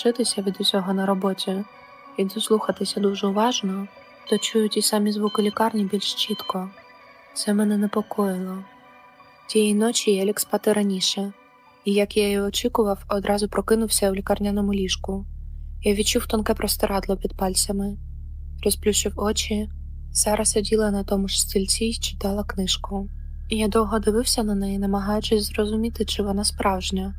вчитися від усього на роботі і дослухатися дуже уважно, то чую ті самі звуки лікарні більш чітко. Це мене непокоїло. Тієї ночі я ліг спати раніше, і, як я й очікував, одразу прокинувся в лікарняному ліжку. Я відчув тонке простирадло під пальцями, розплющив очі. Сара сиділа на тому ж стільці й читала книжку. І я довго дивився на неї, намагаючись зрозуміти, чи вона справжня.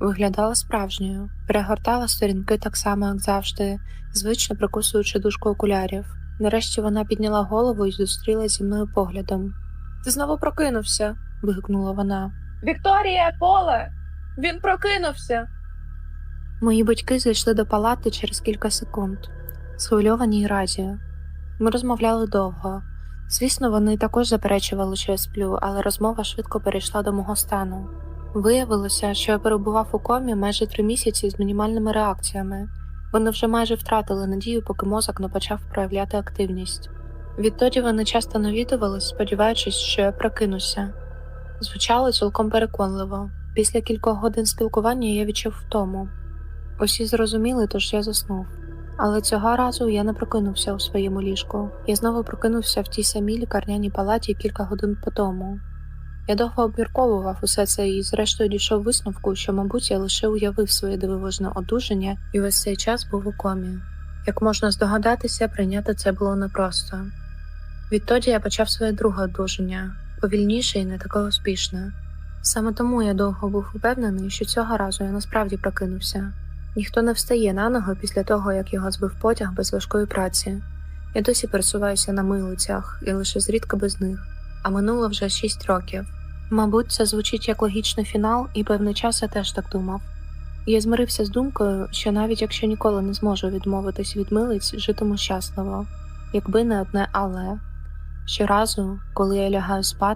Виглядала справжньою, перегортала сторінки так само, як завжди, звично прикусуючи дужку окулярів. Нарешті вона підняла голову і зустрілася зі мною поглядом. Ти знову прокинувся. вигукнула вона. Вікторія, поле! Він прокинувся. Мої батьки зайшли до палати через кілька секунд, схвильовані й раді. Ми розмовляли довго. Звісно, вони також заперечували, що я сплю, але розмова швидко перейшла до мого стану. Виявилося, що я перебував у комі майже три місяці з мінімальними реакціями. Вони вже майже втратили надію, поки мозок не почав проявляти активність. Відтоді вони часто навідувались, сподіваючись, що я прокинуся. Звучало цілком переконливо. Після кількох годин спілкування я відчув втому. Усі зрозуміли, тож я заснув. Але цього разу я не прокинувся у своєму ліжку. Я знову прокинувся в тій самій лікарняній палаті кілька годин по тому. Я довго обмірковував усе це і, зрештою, дійшов висновку, що, мабуть, я лише уявив своє дивовижне одужання і весь цей час був у комі. Як можна здогадатися, прийняти це було непросто. Відтоді я почав своє друге одужання, повільніше і не таке успішне. Саме тому я довго був упевнений, що цього разу я насправді прокинувся. Ніхто не встає на ноги після того, як його збив потяг без важкої праці. Я досі пересуваюся на милицях і лише зрідка без них, а минуло вже шість років. Мабуть, це звучить як логічний фінал, і певний час я теж так думав. Я змирився з думкою, що навіть якщо ніколи не зможу відмовитись від милиць, житиму щасливо, якби не одне але. Щоразу, коли я лягаю спати,